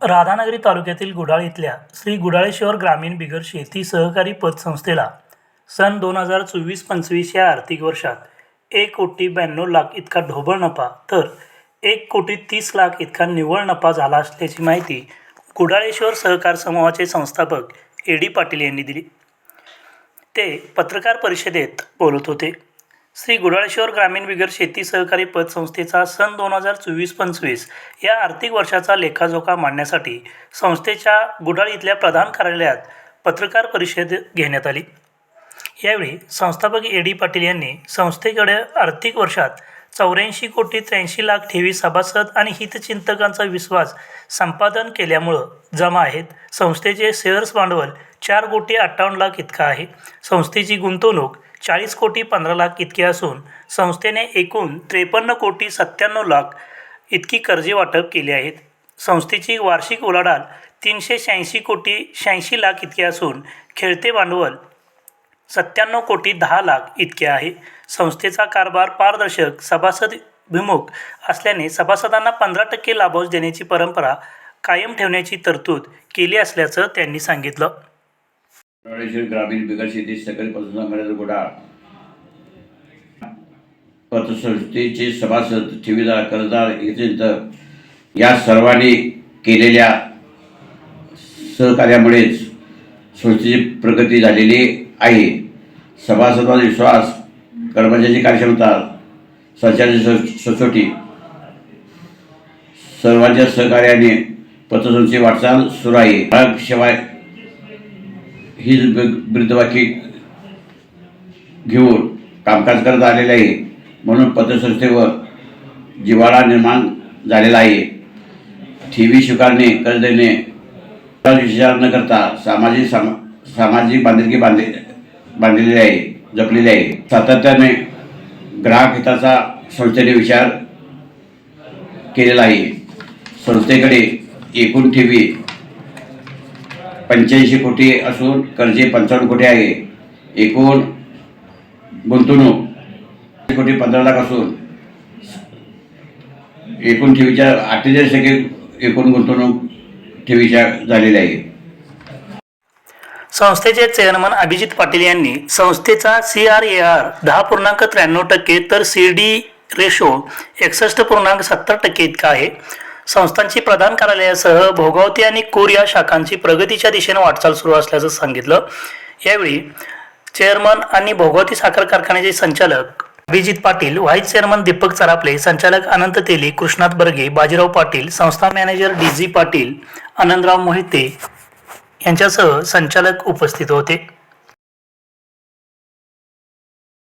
राधानगरी तालुक्यातील गुडाळ इथल्या श्री गुडाळेश्वर ग्रामीण बिगर शेती सहकारी पतसंस्थेला सन दोन हजार चोवीस पंचवीस या आर्थिक वर्षात एक कोटी ब्याण्णव लाख इतका ढोबळ नफा तर एक कोटी तीस लाख इतका निव्वळ नफा झाला असल्याची माहिती गुडाळेश्वर सहकार समूहाचे संस्थापक ए डी पाटील यांनी दिली. ते पत्रकार परिषदेत बोलत होते. श्री गुडाळेश्वर ग्रामीण बिगर शेती सहकारी पतसंस्थेचा सन दोन हजार चोवीस पंचवीस या आर्थिक वर्षाचा लेखाजोखा मांडण्यासाठी संस्थेच्या गुडाळ इथल्या प्रधान कार्यालयात पत्रकार परिषद घेण्यात आली. यावेळी संस्थापक ए डी पाटील यांनी संस्थेकडे आर्थिक वर्षात चौऱ्याऐंशी कोटी त्र्याऐंशी लाख ठेवी सभासद आणि हितचिंतकांचा विश्वास संपादन केल्यामुळं जमा आहेत. संस्थेचे शेअर्स भांडवल चार कोटी अठ्ठावन्न लाख इतकं आहे. संस्थेची गुंतवणूक चाळीस कोटी पंधरा लाख इतके असून संस्थेने एकूण त्रेपन्न कोटी सत्त्याण्णव लाख इतकी कर्जे वाटप केली आहेत. संस्थेची वार्षिक उलाढाल तीनशे शहाऐंशी कोटी शहाऐंशी लाख इतकी असून खेळते भांडवल सत्त्याण्णव कोटी दहा लाख इतके आहे. संस्थेचा कारभार पारदर्शक सभासद विमुख असल्याने सभासदांना पंधरा टक्के लाभांश देण्याची परंपरा कायम ठेवण्याची तरतूद केली असल्याचं त्यांनी सांगितलं. रामेश्वर ग्रामीण बिगर शेती सकल पसंत मर्यादा घोटाळा पतसंस्थेचे सभासद ठेवीदार कर्जदार हितचिंतक या सर्वांनी केलेल्या सहकार्यामुळेच संस्थेची प्रगती झालेली आहे. सभासदांचा विश्वास कर्मचाऱ्याची कार्यक्षमता संचालनाची सचोटी सर्वांच्या सहकार्याने पतसंस्थेची वाटचाल सुरू आहे. शिवाय ही हीच घेऊन कामकाज करत आलेले आहे. म्हणून पतसंस्थेवर जिव्हाळा निर्माण झालेला आहे. ठेवी स्वीकारणे कर्ज देणे विचार न करता सामाजिक साम सामाजिक बांधिलकी बांधले बांधलेली आहे जपलेली आहे. सातत्याने ग्राहक हिताचा संस्थेने विचार केलेला आहे. संस्थेकडे एकूण ठेवी पंच्याऐंशी कोटी असून कर्जे पंचावन्न कोटी आहे. एकूण गुंतवणूक कोटी पंधरा लाख असून एकूण ठेवीच्या अठ्ठेचाळीस टक्के एकूण गुंतवणूक ठेवीच्या झालेल्या आहे संस्थेचे चेअरमन अभिजित पाटील यांनी संस्थेचा सी आर ए आर दहा पूर्णांक त्र्याण्णव टक्के तर सी डी रेशो एकसष्ट पूर्णांक सत्तर टक्के इतका आहे. संस्थांची प्रधान कार्यालयासह भोगावती आणि कोर या शाखांची प्रगतीच्या दिशेने वाटचाल सुरू असल्याचं सांगितलं. यावेळी चेअरमन आणि भोगावती साखर कारखान्याचे संचालक अभिजित पाटील व्हाईस चेअरमन दीपक चरापले संचालक अनंत तेली कृष्णात बर्गे बाजीराव पाटील संस्था manager D G Patil Anandrao Mohite यांच्यासह संचालक उपस्थित होते.